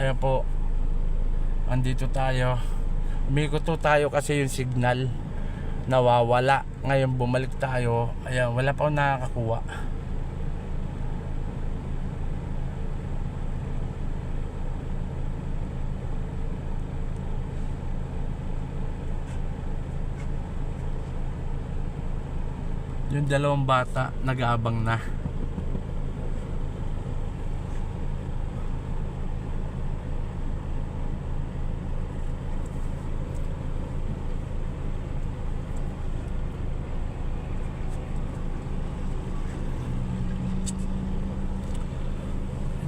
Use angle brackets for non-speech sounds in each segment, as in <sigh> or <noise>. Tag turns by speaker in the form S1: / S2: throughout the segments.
S1: Ayan po. Andito tayo. Umikot tayo kasi yung signal nawawala. Ngayon bumalik tayo. Ayan, wala pa akong nakakakuha. Yung dalawang bata nag-aabang na.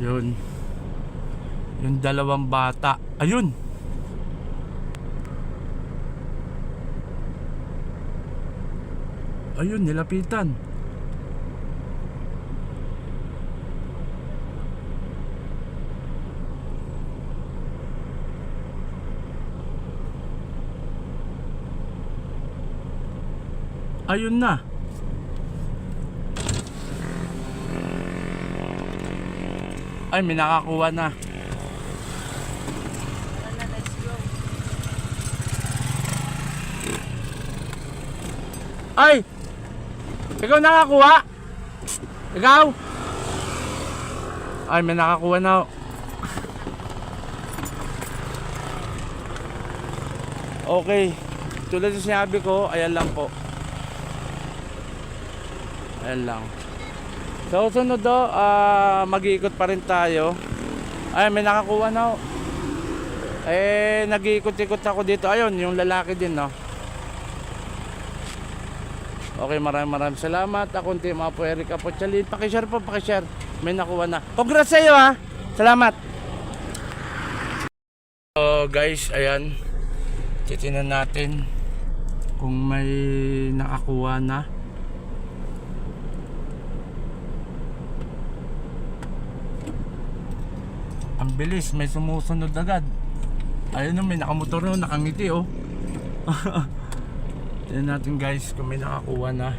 S1: Yun. Yung dalawang bata. Ayun. Ayun, nilapitan. Ayun na. Ay, may nakakuha na. Ay! Ikaw nakakuha? Ikaw? Ay, may nakakuha na. Okay. Tulad ng sinabi ko, ayan lang po. Ayan lang. So, sunod do, ah, mag-iikot pa rin tayo. Ay, may nakakuha na. oh. Eh, nag-iikot-ikot ako dito. Ayun, yung lalaki din, no? Okay, maraming maraming salamat. Ako ang Team Apo Eric Apochalin. Pakishare po, pakishare. May nakuha na. Congrats sa iyo ha. Salamat. So guys, ayan. Titinan natin kung may nakakuha na. Ang bilis, may sumusunod agad. Ayun na, may nakamotor na, nakangiti oh. <laughs> Tignan natin guys kung may nakakuha na.